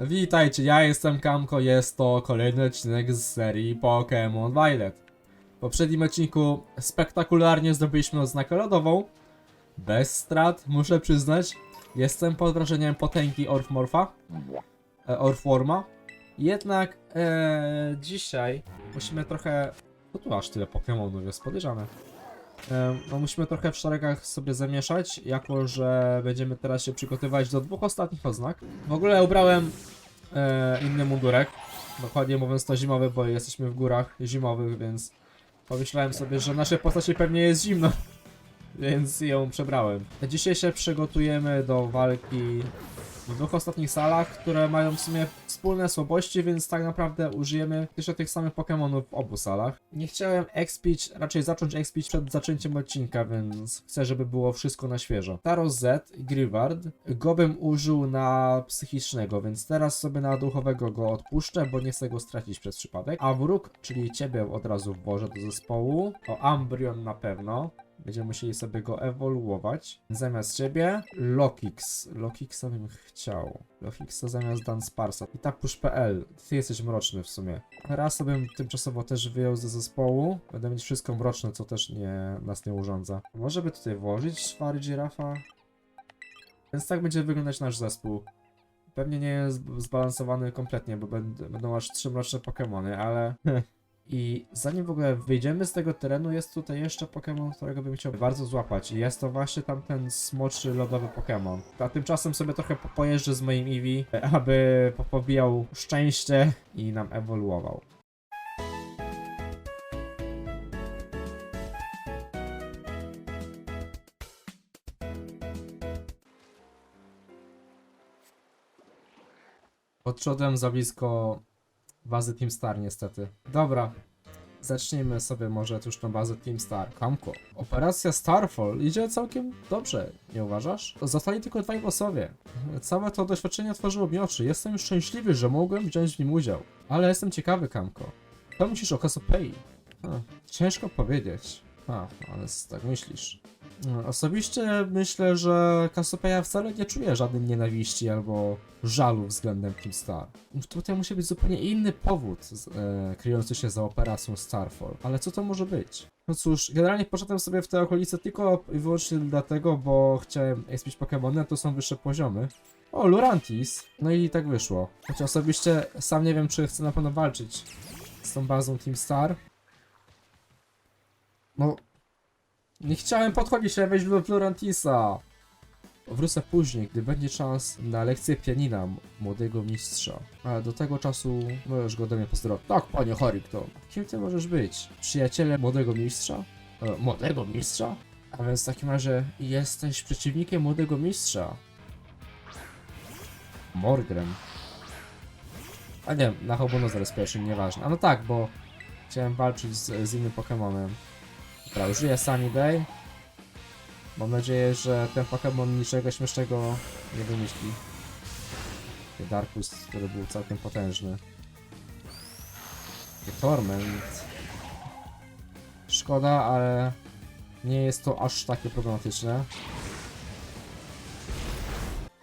Witajcie, ja jestem Kamko, jest to kolejny odcinek z serii Pokémon Violet. W poprzednim odcinku spektakularnie zdobyliśmy odznakę lodową. Bez strat, muszę przyznać. Jestem pod wrażeniem potęgi Orfmorfa. E, Orfworma. Jednak e, dzisiaj musimy trochę... No tu aż tyle Pokémonów jest podejrzane. No musimy trochę w szeregach sobie zamieszać, jako że będziemy teraz się przygotowywać do dwóch ostatnich oznak. W ogóle ubrałem e, inny mundurek, dokładnie mówiąc to zimowy, bo jesteśmy w górach zimowych, więc pomyślałem sobie, że naszej postaci pewnie jest zimno, więc ją przebrałem. Dzisiaj się przygotujemy do walki w dwóch ostatnich salach, które mają w sumie wspólne słabości, więc tak naprawdę użyjemy jeszcze tych samych Pokémonów w obu salach. Nie chciałem expić, raczej zacząć expić przed zaczęciem odcinka, więc chcę, żeby było wszystko na świeżo. Taros Z, Grivard, go bym użył na psychicznego, więc teraz sobie na duchowego go odpuszczę, bo nie chcę go stracić przez przypadek. A wróg, czyli ciebie od razu włożę do zespołu. O, Ambrion na pewno. Będziemy musieli sobie go ewoluować. Zamiast ciebie Lokix. Lokixa bym chciał. Lokixa zamiast Dansparsa. I tapusz.pl. Ty jesteś mroczny w sumie. Raz sobie tymczasowo też wyjął ze zespołu. Będę mieć wszystko mroczne, co też nie, nas nie urządza. Może by tutaj włożyć szwary dzirafa? Więc tak będzie wyglądać nasz zespół. Pewnie nie jest zbalansowany kompletnie, bo będ- będą aż trzy mroczne Pokémony, ale... I zanim w ogóle wyjdziemy z tego terenu, jest tutaj jeszcze Pokémon, którego bym chciał bardzo złapać. I jest to właśnie tamten smoczy lodowy Pokémon. A tymczasem sobie trochę po- pojeżdżę z moim Eevee, aby po- pobijał szczęście i nam ewoluował. Podszedłem za blisko bazy Team Star niestety. Dobra, zacznijmy sobie może już tą bazę Team Star. Kamko. Operacja Starfall idzie całkiem dobrze, nie uważasz? Zostali tylko dwaj bossowie. Całe to doświadczenie otworzyło mi oczy. Jestem szczęśliwy, że mogłem wziąć w nim udział. Ale jestem ciekawy, Kamko. Co myślisz o Cassiopeii? Ha, Ciężko powiedzieć. A, ale tak myślisz. No, Osobiście myślę, że Cassiopeia wcale nie czuje żadnej nienawiści albo żalu względem Team Star. Tutaj musi być zupełnie inny powód e, kryjący się za operacją Starfall. Ale co to może być? No cóż, generalnie poszedłem sobie w te okolice tylko i wyłącznie dlatego, bo chciałem expić Pokémony, a to są wyższe poziomy. O, Lurantis! No i tak wyszło. Choć osobiście sam nie wiem, czy chcę na pewno walczyć z tą bazą Team Star. No, nie chciałem podchodzić, żeby wejść do Florantisa. Wrócę później, gdy będzie czas na lekcję pianina młodego mistrza. Ale do tego czasu możesz go do mnie pozdrowić. Tak, panie Harrington. Kim ty możesz być? Przyjacielem młodego mistrza? E, młodego mistrza? A więc w takim razie jesteś przeciwnikiem młodego mistrza. Mordrem. A nie, na Hobonoza Respiration, nieważne. A no tak, bo chciałem walczyć z, z innym Pokemonem. Dobra, użyję Sunny. Mam nadzieję, że ten Pokémon niczego śmiesznego nie wymyśli. Darkus, który był całkiem potężny. Torment. Szkoda, ale nie jest to aż takie problematyczne.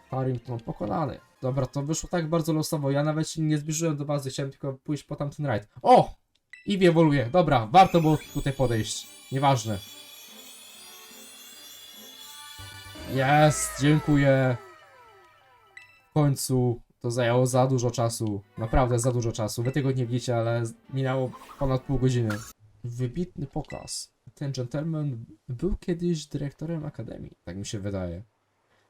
Harrington pokonany. Dobra, to wyszło tak bardzo losowo. Ja nawet się nie zbliżyłem do bazy, chciałem tylko pójść po tamten rajd. O! I ewoluuje. Dobra, warto było tutaj podejść. Nieważne. Jest, dziękuję. W końcu to zajęło za dużo czasu. Naprawdę za dużo czasu. Wy tego nie widzicie, ale minęło ponad pół godziny. Wybitny pokaz. Ten gentleman był kiedyś dyrektorem akademii. Tak mi się wydaje.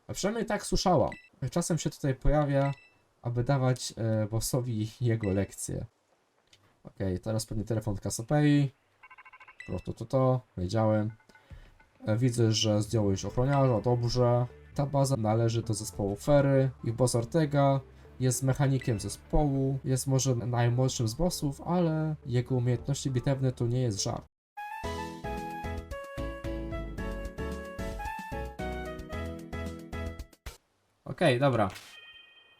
A przynajmniej tak słyszałam. Czasem się tutaj pojawia, aby dawać e, bossowi jego lekcje. Okej, teraz pewnie telefon od Casopei. To, to, to. Wiedziałem. E, Widzę, że zdjąłeś ochroniarza, dobrze. Ta baza należy do zespołu Ferry. Ich boss Ortega jest mechanikiem zespołu, jest może najmłodszym z bossów, ale jego umiejętności bitewne to nie jest żart. Okej, dobra.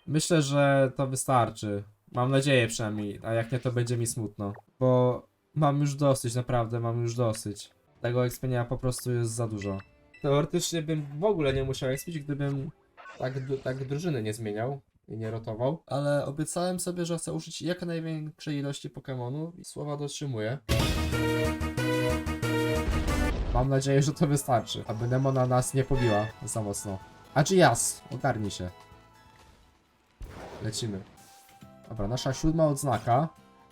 Myślę, że to wystarczy. Mam nadzieję przynajmniej, a jak nie to będzie mi smutno. Bo mam już dosyć, naprawdę mam już dosyć. Tego expienia po prostu jest za dużo. Teoretycznie bym w ogóle nie musiał expić, gdybym tak, tak drużyny nie zmieniał. i nie rotował. Ale obiecałem sobie, że chcę użyć jak największej ilości Pokémonów i słowa dotrzymuję. Mam nadzieję, że to wystarczy, aby Nemona nas nie pobiła za mocno. A czy jas? Ogarnij się. Lecimy. Dobra, nasza siódma odznaka.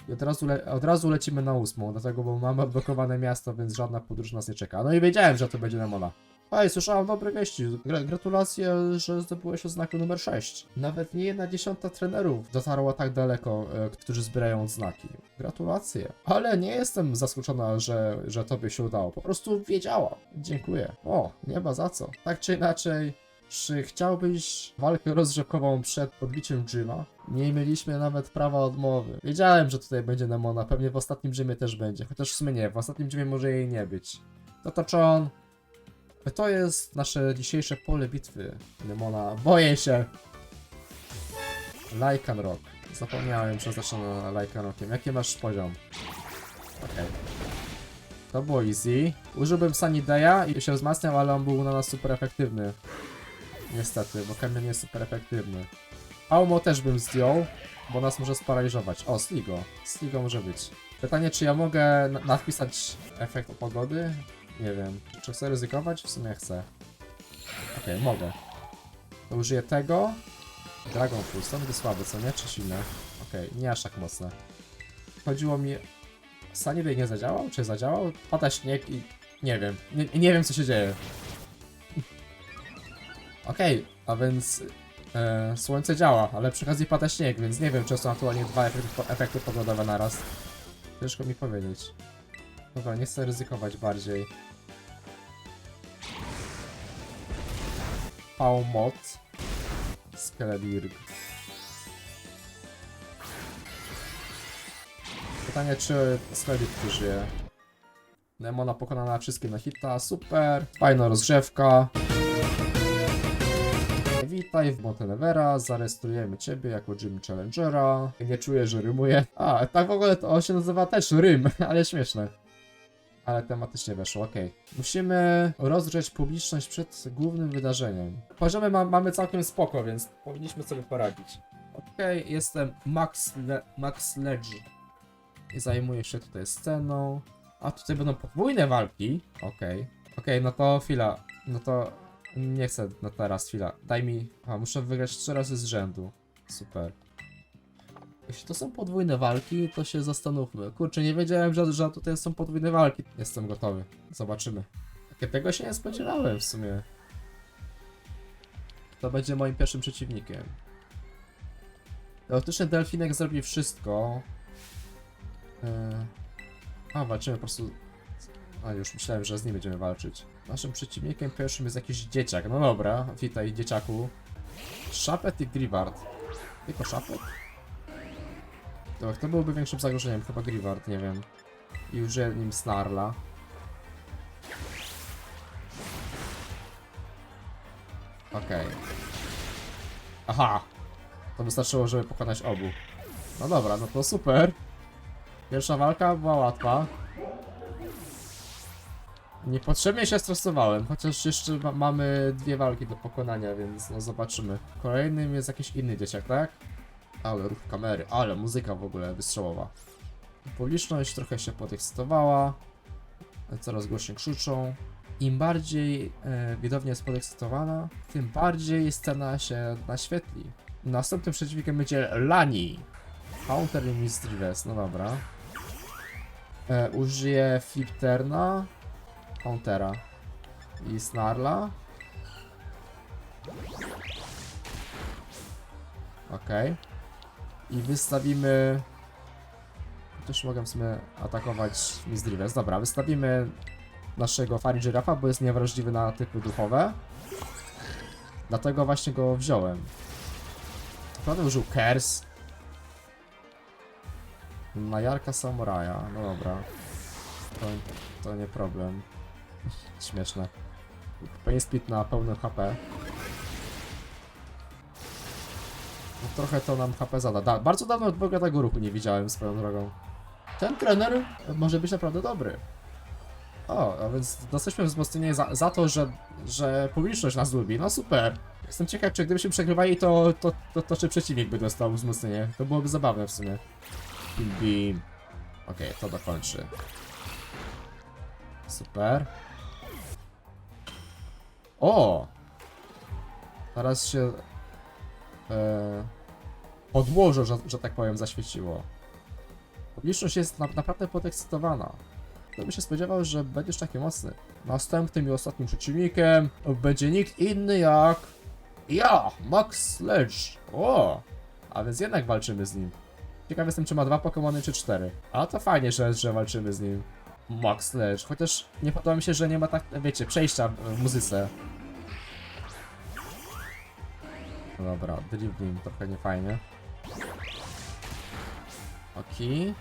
I od razu, od razu lecimy na ósmą, dlatego, bo mamy odblokowane miasto, więc żadna podróż nas nie czeka. No i wiedziałem, że to będzie Nemona. Ej, słyszałem dobre wieści. Gra gratulacje, że zdobyłeś odznakę numer 6. Nawet nie jedna dziesiąta trenerów dotarła tak daleko, e, którzy zbierają odznaki. Gratulacje. Ale nie jestem zaskoczona, że, że tobie się udało. Po prostu wiedziałam. Dziękuję. O, nie ma za co. Tak czy inaczej, czy chciałbyś walkę rozrzewkową przed podbiciem Jima? Nie mieliśmy nawet prawa odmowy. Wiedziałem, że tutaj będzie Nemona, pewnie w ostatnim Jimie też będzie, chociaż w sumie nie, w ostatnim Jimie może jej nie być. To to jest nasze dzisiejsze pole bitwy. Nemona, boję się! Lycan Rock. Zapomniałem, że zacznę Lycan Rockiem. Jaki masz poziom? Okej. To było easy. Użyłbym Sunny Day'a i się wzmacniał, ale on był na nas super efektywny. Niestety, bo kamień jest super efektywny. Aumo też bym zdjął, bo nas może sparaliżować. O, Sligo. Sligo może być. Pytanie, czy ja mogę na- napisać efekt pogody? Nie wiem. Czy chcę ryzykować? W sumie chcę. Okej, mogę. To użyję tego. Dragon Pulse, to będzie słabe, co nie? Czy silne? Okej, nie aż tak mocne. Chodziło mi... Sunny nie zadziałał? Czy zadziałał? Pada śnieg i... Nie wiem. Nie, nie wiem, co się dzieje. Okej, a więc e, słońce działa, ale przy okazji pada śnieg, więc nie wiem, czy są aktualnie dwa efekty, efekty pogodowe naraz. Ciężko mi powiedzieć. Dobra, nie chcę ryzykować bardziej. Paumot. Skelebirg. Pytanie, czy Skelebirg przeżyje? Nemona pokonana wszystkie na hita, super. Fajna rozgrzewka. Witaj w Montenevera, zarejestrujemy ciebie jako Gym Challengera. Nie czuję, że rymuję. A, tak w ogóle to się nazywa też Rym, ale śmieszne. Ale tematycznie weszło, okej. Musimy rozgrzeć publiczność przed głównym wydarzeniem. Poziomy ma, mamy całkiem spoko, więc powinniśmy sobie poradzić. Okej, jestem Max, Le Max Ledge. I zajmuję się tutaj sceną. A tutaj będą podwójne walki. Okej. Okej, no to chwila. No to nie chcę na teraz, chwila. Daj mi. A, muszę wygrać trzy razy z rzędu. Super. Jeśli to są podwójne walki, to się zastanówmy. Kurczę, nie wiedziałem, że, że tutaj są podwójne walki. Jestem gotowy. Zobaczymy. Takie tego się nie spodziewałem w sumie. To będzie moim pierwszym przeciwnikiem. Teoretycznie Delfinek zrobi wszystko. Yy... A, walczymy po prostu a już myślałem, że z nim będziemy walczyć. Naszym przeciwnikiem pierwszym jest jakiś dzieciak. No dobra, witaj dzieciaku. Szapet i Grivard. Tylko Szapet? To kto byłby większym zagrożeniem? Chyba Grivard, nie wiem. I użyję nim Snarla. Okej. Aha! To wystarczyło, żeby pokonać obu. No dobra, no to super. Pierwsza walka była łatwa. Niepotrzebnie się stresowałem, chociaż jeszcze ma mamy dwie walki do pokonania, więc no zobaczymy. Kolejnym jest jakiś inny dzieciak, tak? Ale ruch kamery, ale muzyka w ogóle wystrzałowa. Publiczność trochę się podekscytowała, coraz głośniej krzyczą. Im bardziej e, widownia jest podekscytowana, tym bardziej scena się naświetli. Następnym przeciwnikiem będzie Lani. Counter Mistress, no dobra. E, użyję Flipterna. Countera i Snarla. Okej. I wystawimy... Też mogę w sumie atakować Mizdrives. Dobra, wystawimy naszego Faringirafa, bo jest niewrażliwy na typy duchowe. Dlatego właśnie go wziąłem. Prawda użył Kers. Na Jarka Samuraja, no dobra. To, to nie problem. Śmieszne. Pain Speed na pełnym HP. No, trochę to nam HP zada. Da, bardzo dawno Boga tego ruchu nie widziałem swoją drogą. Ten trener może być naprawdę dobry. O, a więc dostaliśmy wzmocnienie za, za to, że, że publiczność nas lubi. No super. Jestem ciekaw, czy gdybyśmy przegrywali, to, to, to, to czy przeciwnik by dostał wzmocnienie. To byłoby zabawne w sumie. Beam, beam. Okej, to dokończy. Super. O! Teraz się e, podłoże, że, że tak powiem, zaświeciło. Publiczność jest na, naprawdę podekscytowana. Kto by się spodziewał, że będziesz taki mocny? Następnym i ostatnim przeciwnikiem będzie nikt inny jak... Ja, Max Sledge. O! A więc jednak walczymy z nim. Ciekaw jestem, czy ma dwa Pokémony, czy cztery. A to fajnie, że, że walczymy z nim. Max Sledge. Chociaż nie podoba mi się, że nie ma tak, wiecie, przejścia w muzyce. Dobra, Driblim trochę nie fajnie. Okej.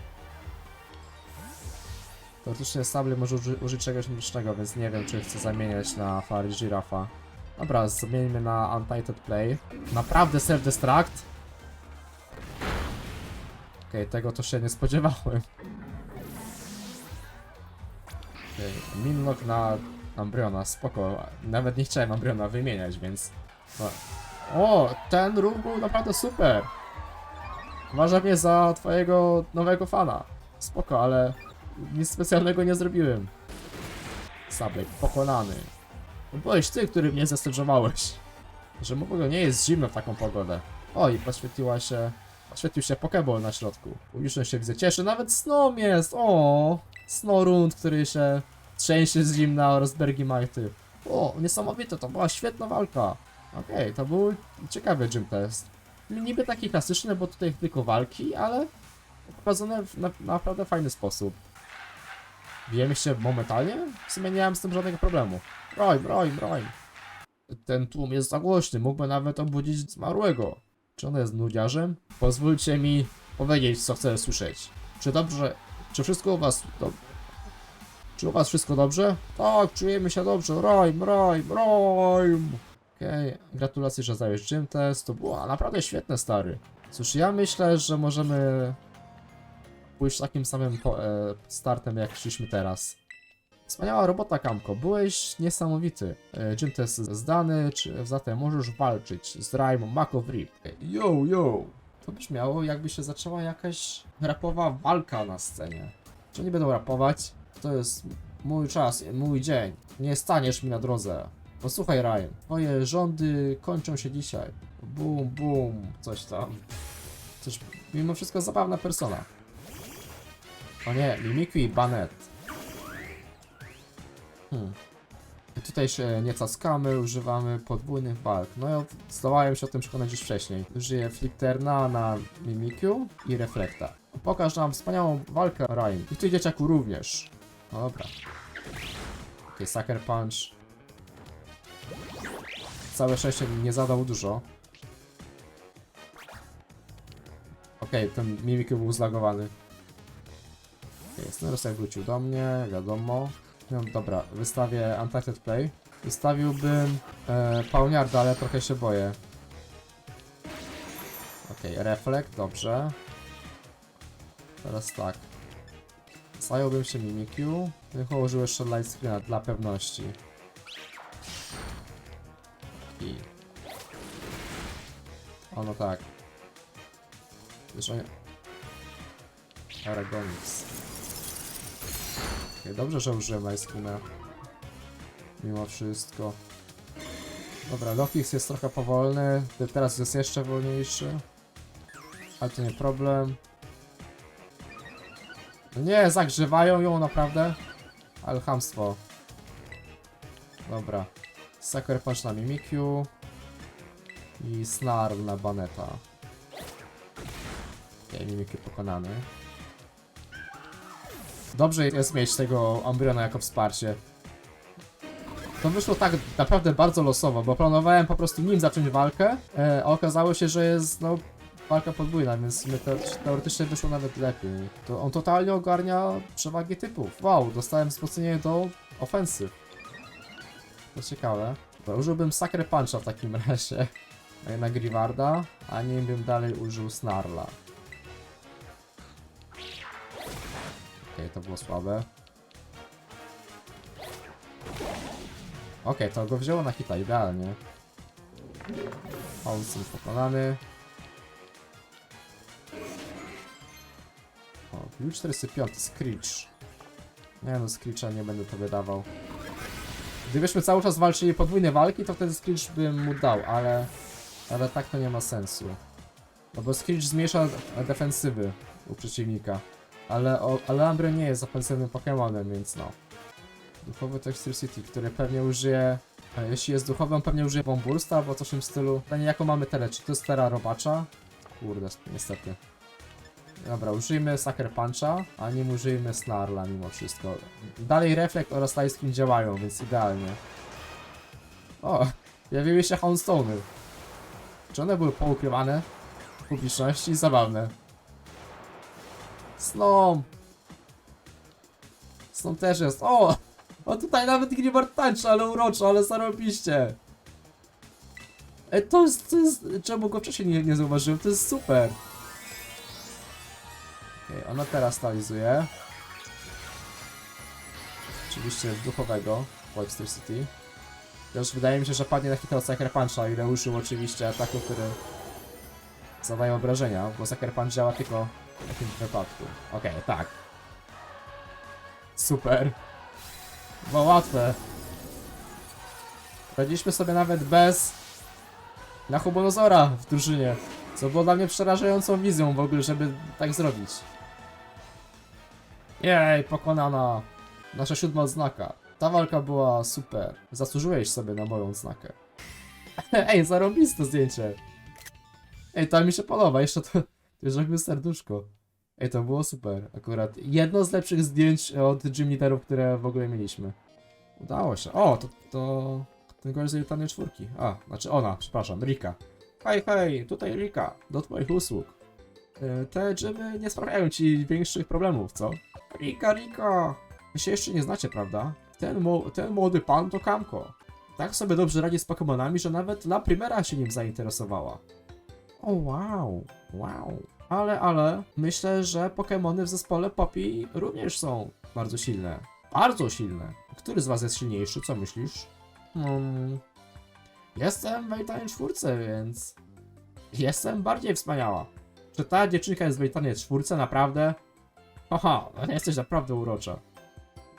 Teoretycznie Sable może uży użyć czegoś mrocznego, więc nie wiem, czy chcę zamieniać na Fairy Giraffa. Dobra, zamieńmy na Untitled Play. Naprawdę Self-Destruct? Okej, tego to się nie spodziewałem. Okej, Minlock na Ambriona, spoko. Nawet nie chciałem Ambriona wymieniać, więc... No. O, ten ruch był naprawdę super! Uważam mnie za twojego nowego fana. Spoko, ale nic specjalnego nie zrobiłem. Sablek pokonany. To byłeś ty, który mnie zestężowałeś. Że mu nie jest zimno w taką pogodę. O, i poświetliła się... Poświetlił się Pokeball na środku. Publiczność się widzę cieszy, nawet Snom jest! O, Snorund, który się trzęsie z zimna oraz Bergimajty. O, niesamowite, to była świetna walka. Okej, to był ciekawy gym test. Niby taki klasyczny, bo tutaj tylko walki, ale prowadzone w na, naprawdę fajny sposób. Bijemy się momentalnie? W sumie nie mam z tym żadnego problemu. Broń, broń, broń. Ten tłum jest za głośny, mógłby nawet obudzić zmarłego. Czy on jest nudziarzem? Pozwólcie mi powiedzieć, co chcę słyszeć. Czy dobrze, czy wszystko u was do... Czy u was wszystko dobrze? Tak, czujemy się dobrze. Rojm, rojm, rojm. Okej, gratulacje, że zdałeś gym test. To było naprawdę świetne, stary. Cóż, ja myślę, że możemy pójść takim samym e, startem, jak szliśmy teraz. Wspaniała robota, Kamko. Byłeś niesamowity. E, gym test zdany, zatem możesz walczyć z Rime Mako w Rip. Yo, yo! To brzmiało, jakby się zaczęła jakaś rapowa walka na scenie. Czy oni będą rapować? To jest mój czas, mój dzień. Nie staniesz mi na drodze. Posłuchaj, Ryan, twoje rządy kończą się dzisiaj. Bum, bum, coś tam. Coś, mimo wszystko zabawna persona. O nie, Mimikyu i Banet. Hmm. Tutaj się nie caskamy, używamy podwójnych walk. No ja zdołałem się o tym przekonać już wcześniej. Użyję Flicterna na Mimikyu i Reflekta. Pokaż nam wspaniałą walkę, Ryan. I ty, dzieciaku, również. No dobra. Okej, Sucker Punch. Całe szczęście nie zadał dużo. Okej, ten Mimikyu był zlagowany. Okej, Snorlax wrócił do mnie, wiadomo. No dobra, wystawię Untitled Play. Wystawiłbym e, ale trochę się boję. Okej, Reflekt, dobrze. Teraz tak. Zająłbym się Mimikyu. Tylko użył jeszcze Light Screena dla pewności. I... O no tak. Wiesz, on... Aragonix. Dobrze, że użyłem Screena. Mimo wszystko. Dobra, Lofix jest trochę powolny. Teraz jest jeszcze wolniejszy. Ale to nie problem. No Nie, zagrzewają ją naprawdę. Ale chamstwo. Dobra. Sucker Punch na Mimikyu. I Snarl na Baneta. Okej, Mimikyu pokonany. Dobrze jest mieć tego Ambriona jako wsparcie. To wyszło tak naprawdę bardzo losowo, bo planowałem po prostu nim zacząć walkę, e, a okazało się, że jest no walka podwójna, więc te, teoretycznie wyszło nawet lepiej. To on totalnie ogarnia przewagi typów. Wow, dostałem wzmocnienie do ofensyw. To ciekawe. Użyłbym Sucker Puncha w takim razie na Grivarda, a nim bym dalej użył Snarla. Okej, to było słabe. Okej, to go wzięło na hita, idealnie. Olsen pokonany. O, Blue 45, Screech. Nie no, Screecha nie będę to wydawał. Gdybyśmy cały czas walczyli podwójne walki, to wtedy Screech bym mu dał, ale... Ale tak to nie ma sensu. No bo Screech zmniejsza defensywy u przeciwnika. Ale, o, nie jest ofensywnym Pokemonem, więc no. Duchowy Texture City, który pewnie użyje... A jeśli jest duchowy, on pewnie użyje Bomb Bursta albo coś w tym stylu. Pytanie jaką mamy tyle, czy to jest Tera Robacza? Kurde, niestety. Dobra, użyjmy Sucker Puncha, a nim użyjmy Snarla mimo wszystko. Dalej Reflect oraz Light Screen działają, więc idealnie. O, pojawiły się Houndstone'y. Czy one były poukrywane w publiczności? Zabawne. Snom! Snom też jest. O! O tutaj nawet Grimard tańczy, ale uroczo, ale zarobiście. Ej, to jest, to jest... Czemu go wcześniej nie, nie zauważyłem? To jest super. Okej, ona teraz stalizuje. Oczywiście duchowego Webster City. Też wydaje mi się, że padnie na hita od Sucker Puncha, ile użył oczywiście ataku, który zadaje obrażenia, bo Sucker Punch działa tylko w takim wypadku. Okej, tak. Super. Było łatwe. Radziliśmy sobie nawet bez Nachubonozora w drużynie, co było dla mnie przerażającą wizją w ogóle, żeby tak zrobić. Jej, pokonana. Nasza siódma odznaka. Ta walka była super. Zasłużyłeś sobie na moją odznakę. Ej, zarąbiste zdjęcie. Ej, to mi się podoba, jeszcze to, to jest jakby serduszko. Ej, to było super, akurat. Jedno z lepszych zdjęć od Gym Leaderów, które w ogóle mieliśmy. Udało się. O, to, to ten gość z czwórki. A, znaczy ona, przepraszam, Rika. Hej, hej, tutaj Rika, do twoich usług. E, Te dżymy nie sprawiają ci większych problemów, co? Rika, Rika! Wy się jeszcze nie znacie, prawda? Ten, ten młody pan to Kamko. Tak sobie dobrze radzi z Pokemonami, że nawet La Primera się nim zainteresowała. O wow, wow. Ale, ale, myślę, że Pokemony w zespole Poppy również są bardzo silne. Bardzo silne. Który z was jest silniejszy, co myślisz? Hmm. Jestem w Elitanej czwórce, więc... Jestem bardziej wspaniała. Czy ta dziewczynka jest w czwórce, naprawdę? Haha, jesteś naprawdę urocza.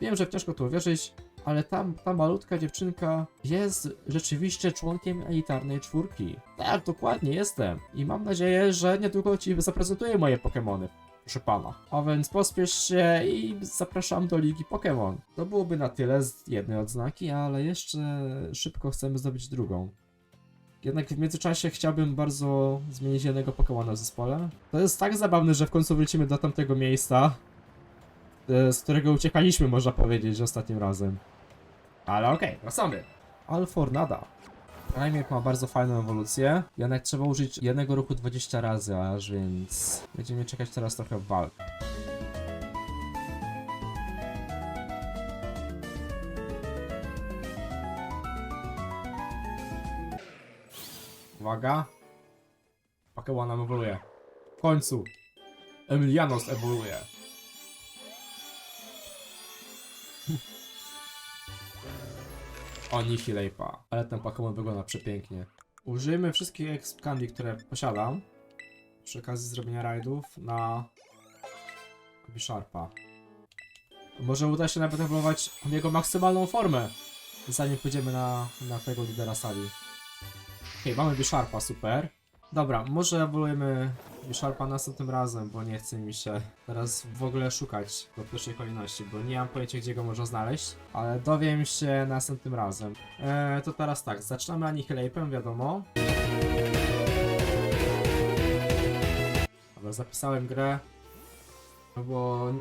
Wiem, że ciężko to uwierzyć, ale tam ta malutka dziewczynka jest rzeczywiście członkiem elitarnej czwórki. Tak, dokładnie jestem. I mam nadzieję, że niedługo ci zaprezentuję moje Pokemony. Proszę pana. A więc pospiesz się i zapraszam do Ligi Pokémon. To byłoby na tyle z jednej odznaki, ale jeszcze szybko chcemy zdobyć drugą. Jednak w międzyczasie chciałbym bardzo zmienić jednego Pokemona w zespole. To jest tak zabawne, że w końcu wrócimy do tamtego miejsca, e, z którego uciekaliśmy, można powiedzieć, ostatnim razem. Ale okej, wracamy. Alfornada. Primeape ma bardzo fajną ewolucję. Jednak trzeba użyć jednego ruchu 20 razy aż, więc będziemy czekać teraz trochę walk. Uwaga. Nam ewoluuje. W końcu. Emilianos ewoluuje. O, Nihilejpa. Ale ten Pokémon wygląda przepięknie. Użyjmy wszystkich Exp-Candy, które posiadam. Przy okazji zrobienia rajdów na... Bisharpa. Może uda się nawet ewoluować jego maksymalną formę. Zanim pójdziemy na, na tego lidera sali. Okej, mamy Bisharpa, super. Dobra, może ewoluujemy Bisharpa następnym razem, bo nie chce mi się teraz w ogóle szukać do pierwszej kolejności, bo nie mam pojęcia gdzie go można znaleźć, ale dowiem się następnym razem. Eee, to teraz tak, zaczynamy Anihilape'em, wiadomo. Dobra, zapisałem grę, no bo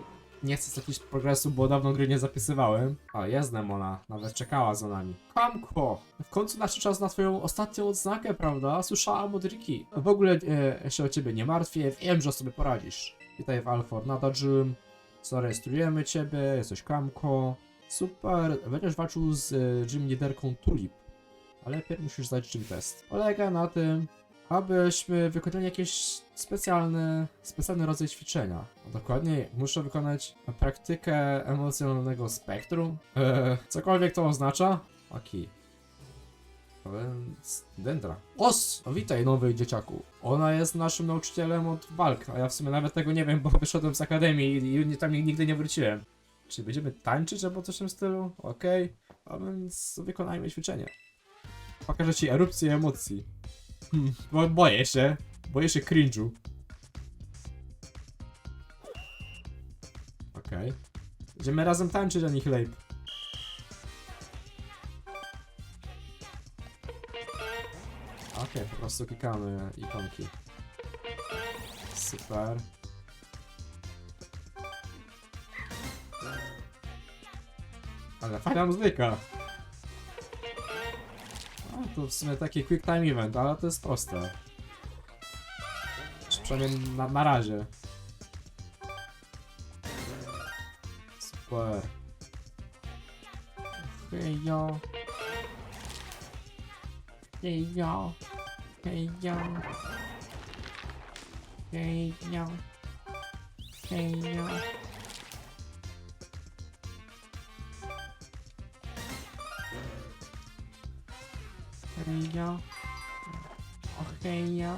nie chcę stracić progresu, bo dawno gry nie zapisywałem. A, jest Demona, nawet czekała za nami. Kamko! W końcu nadszedł czas na twoją ostatnią odznakę, prawda? Słyszałam od Riki. W ogóle e, się o ciebie nie martwię, wiem, że sobie poradzisz. Witaj w Alfornada Gym. Zarejestrujemy ciebie, jesteś Kamko. Super, będziesz walczył z e, gym liderką Tulip. Ale najpierw musisz zdać gym test. Polega na tym, abyśmy wykonali jakieś specjalne, specjalny rodzaj ćwiczenia. A dokładniej, muszę wykonać praktykę emocjonalnego spektrum. Eee, cokolwiek to oznacza. Aki. A więc Dendra. Os! O, witaj nowy dzieciaku. Ona jest naszym nauczycielem od walk, a ja w sumie nawet tego nie wiem, bo wyszedłem z akademii i, i tam nigdy nie wróciłem. Czy będziemy tańczyć albo coś w tym stylu? Okej. A więc wykonajmy ćwiczenie. Pokażę ci erupcję emocji. Bo boję się. Boję się cringe'u. Okej. Będziemy razem tańczyć, a nie chlejp. Okej, po prostu klikamy ikonki. Super. Ale fajna muzyka. To w sumie taki quick time event, ale to jest proste. Czy przynajmniej na, na razie. Super. Hejo. Hejo. Hejo. Hejo. Hejo. Hejo. O, hejo.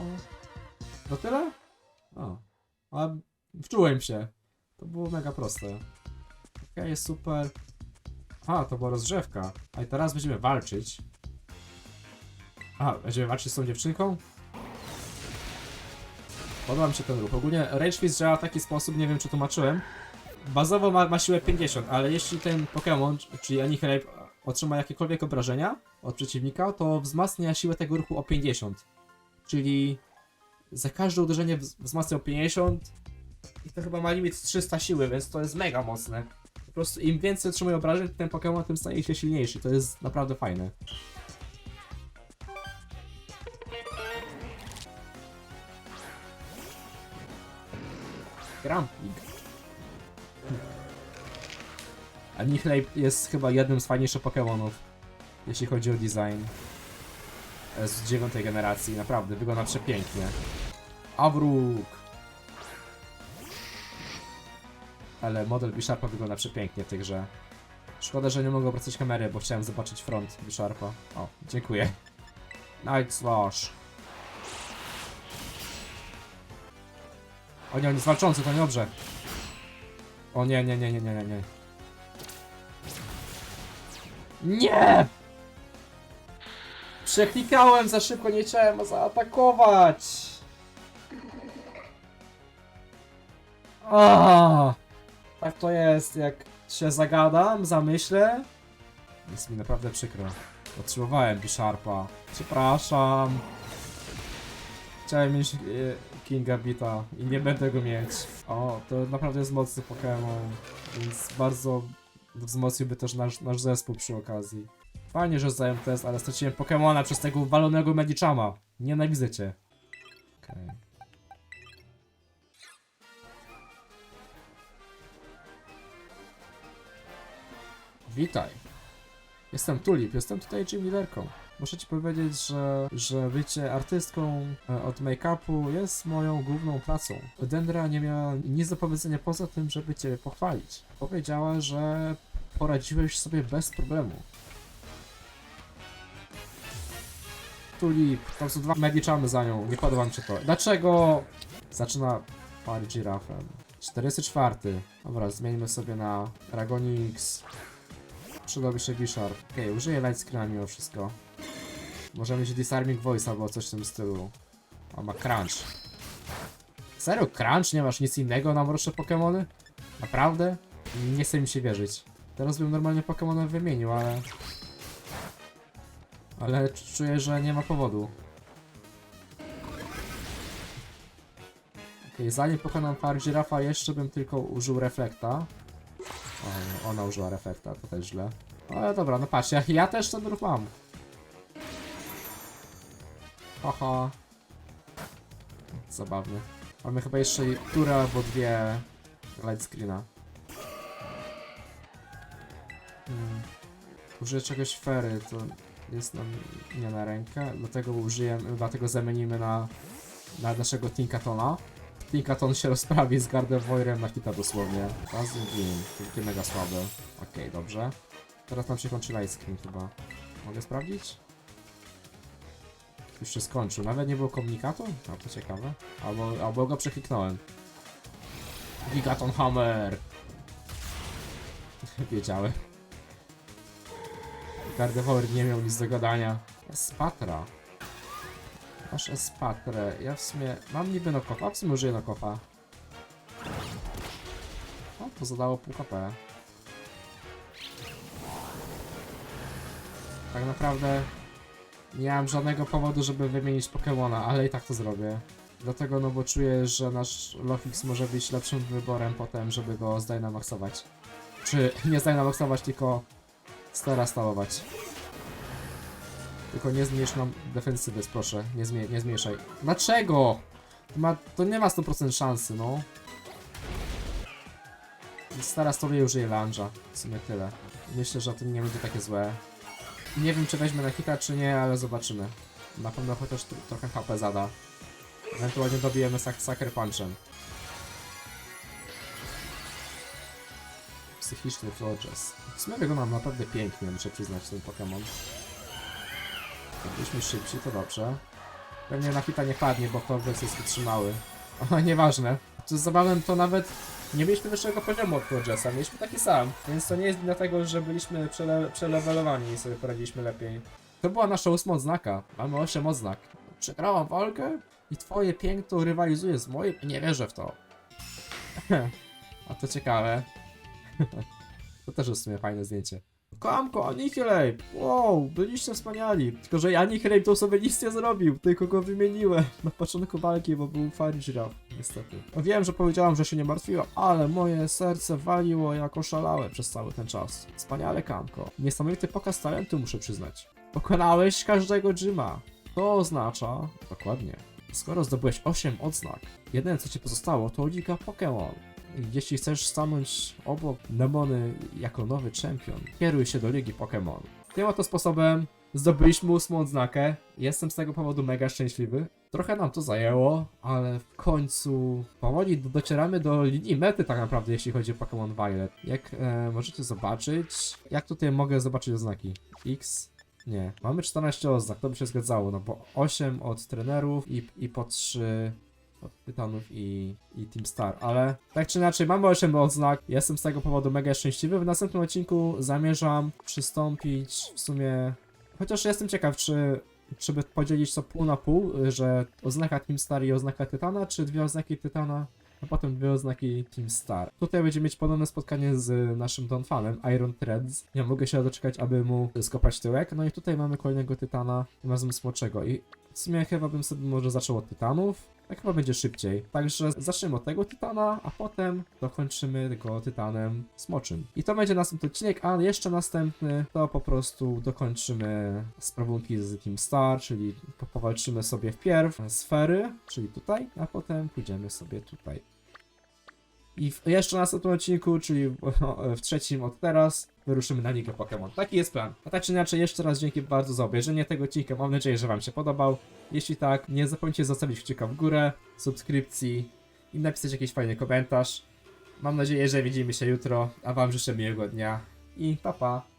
To tyle? O. Wczułem się. To było mega proste. Okej, jest super. A, to była rozgrzewka. A i teraz będziemy walczyć. A, będziemy walczyć z tą dziewczynką? Podoba mi się ten ruch. Ogólnie Rage Fist działa w taki sposób, nie wiem czy tłumaczyłem. Bazowo ma, ma siłę 50, ale jeśli ten Pokémon, czyli Annihilate, otrzyma jakiekolwiek obrażenia od przeciwnika, to wzmacnia siłę tego ruchu o 50. Czyli za każde uderzenie wz- wzmacnia o 50 i to chyba ma limit 300 siły, więc to jest mega mocne. Po prostu im więcej otrzymuje obrażeń, ten Pokémon tym staje się silniejszy. To jest naprawdę fajne. Grampig. Annihilate jest chyba jednym z fajniejszych Pokémonów, jeśli chodzi o design. Z dziewiątej generacji, naprawdę, wygląda przepięknie. Awruk! Ale model Bisharpa wygląda przepięknie w tej. Szkoda, że nie mogę obracać kamery, bo chciałem zobaczyć front Bisharpa. O, dziękuję. Night Slash. O nie, on jest walczący, to niedobrze. O nie, nie, nie, nie, nie, nie, nie. Przeklikałem za szybko, nie chciałem zaatakować. A, tak to jest, jak się zagadam, zamyślę. Jest mi naprawdę przykro. Potrzebowałem Bisharpa. Przepraszam. Chciałem mieć e, Kinga Bita i nie będę go mieć. O, to naprawdę jest mocny Pokémon, więc bardzo wzmocniłby też nasz, nasz zespół przy okazji. Fajnie, że zdałem test, ale straciłem Pokémona przez tego walonego Medichama. Nienawidzę cię. Okej. Witaj. Jestem Tulip, jestem tutaj gym liderką. Muszę ci powiedzieć, że, że bycie artystką e, od make-upu jest moją główną pracą. Dendra nie miała nic do powiedzenia poza tym, żeby cię pochwalić. Powiedziała, że poradziłeś sobie bez problemu. Tulip, tam są dwa mediczamy za nią, nie podoba mi się to. Dlaczego? Zaczyna pary girafem. 44. Dobra, zmieńmy sobie na Dragonix. Przydałby się Bishar. Okej, użyję light screena mimo wszystko. Możemy mieć Disarming Voice albo coś w tym stylu. O, ma Crunch. Serio, Crunch? Nie masz nic innego na mroczne Pokémony? Naprawdę? Nie chce mi się wierzyć. Teraz bym normalnie Pokémona wymienił, ale... Ale czuję, że nie ma powodu. Okej, zanim pokonam par Girafa, jeszcze bym tylko użył Reflekta. O, ona użyła Reflekta, to też źle. Ale dobra, no patrz, ja, ja też ten ruch mam. Haha. Zabawny. Mamy chyba jeszcze turę albo dwie light screena. Hmm. Użyję czegoś fery, to jest nam nie na rękę, dlatego użyjemy, dlatego zamienimy na, na naszego Tinkatona. Tinkaton się rozprawi z Gardevoirem na hita dosłownie. Razem Beam, takie mega słabe. Okej, dobrze. Teraz nam się kończy light screen chyba. Mogę sprawdzić? Już się skończył. Nawet nie było komunikatu? A to ciekawe. Albo, albo go przekliknąłem. Gigaton Hammer! Wiedziałem. Gardevoir nie miał nic do gadania. Espatra. Masz Espatrę. Ja w sumie mam niby Nokofa, w sumie użyję Nokofa. O, to zadało pół KP. Tak naprawdę nie mam żadnego powodu, żeby wymienić Pokemona, ale i tak to zrobię. Dlatego, no bo czuję, że nasz Lofix może być lepszym wyborem potem, żeby go zdynamaxować. Czy nie zdynamaxować, tylko stara stalować. Tylko nie zmniejsz nam defensywy, proszę. Nie, zmie nie zmniejszaj. Dlaczego? To, ma, to nie ma 100% szansy, no. Stara stopie użyje lunge'a. W sumie tyle. Myślę, że to nie będzie takie złe. Nie wiem, czy weźmie na hita, czy nie, ale zobaczymy. Na pewno chociaż tr trochę HP zada. Ewentualnie dobijemy sak Sucker Punchem. Psychiczny Florges. W sumie wyglądam naprawdę pięknie, muszę przyznać, ten Pokémon. Jakbyśmy szybsi, to dobrze. Pewnie na hita nie padnie, bo Florges jest wytrzymały. Ale nieważne. Jest zabawne, to nawet nie mieliśmy wyższego poziomu od Florgesa, mieliśmy taki sam. Więc to nie jest dlatego, że byliśmy przele przelewelowani i sobie poradziliśmy lepiej. To była nasza ósma odznaka. Mamy 8 odznak. Przegrałam walkę i twoje piękno rywalizuje z moim. Nie wierzę w to. A to ciekawe. to też jest w sumie fajne zdjęcie. Kamko, Annihilate! Wow, byliście wspaniali. Tylko, że Annihilate to sobie nic nie zrobił, tylko go wymieniłem na początku walki, bo był Farigiraf, niestety. No Wiem, że powiedziałam, że się nie martwiła, ale moje serce waliło jako szalałe przez cały ten czas. Wspaniale, Kamko. Niesamowity pokaz talentu, muszę przyznać. Pokonałeś każdego Jima. To oznacza... Dokładnie. Skoro zdobyłeś 8 odznak, jedyne co ci pozostało to Liga Pokémon. Jeśli chcesz stanąć obok Nemony jako nowy czempion, kieruj się do Ligi Pokémon. Tym oto sposobem zdobyliśmy ósmą odznakę. Jestem z tego powodu mega szczęśliwy. Trochę nam to zajęło, ale w końcu powoli do- docieramy do linii mety tak naprawdę, jeśli chodzi o Pokémon Violet. Jak e, możecie zobaczyć, jak tutaj mogę zobaczyć oznaki? X, nie, mamy 14 oznak, to by się zgadzało, no bo 8 od trenerów i, i po 3 od Tytanów i, i Team Star, ale tak czy inaczej mamy 8 odznak, jestem z tego powodu mega szczęśliwy. W następnym odcinku zamierzam przystąpić w sumie, chociaż jestem ciekaw, czy czy by podzielić to pół na pół, że oznaka Team Star i oznaka Tytana, czy dwie oznaki Tytana, a potem dwie oznaki Team Star. Tutaj będziemy mieć ponowne spotkanie z naszym Donfanem, Iron Threads. Ja mogę się doczekać, aby mu skopać tyłek. No i tutaj mamy kolejnego Tytana, razem smoczego. I w sumie chyba bym sobie może zaczął od Tytanów. Tak chyba będzie szybciej. Także zaczniemy od tego Tytana, a potem dokończymy go Tytanem smoczym. I to będzie następny odcinek, a jeszcze następny to po prostu dokończymy sprawunki z Team Star, czyli po- powalczymy sobie wpierw sfery, czyli tutaj, a potem pójdziemy sobie tutaj. I w jeszcze następnym odcinku, czyli w, w trzecim od teraz, wyruszymy na Ligę Pokémon. Taki jest plan. A tak czy inaczej, jeszcze raz dzięki bardzo za obejrzenie tego odcinka. Mam nadzieję, że Wam się podobał. Jeśli tak, nie zapomnijcie zostawić kciuka w górę, subskrypcji i napisać jakiś fajny komentarz. Mam nadzieję, że widzimy się jutro, a Wam życzę miłego dnia i pa pa!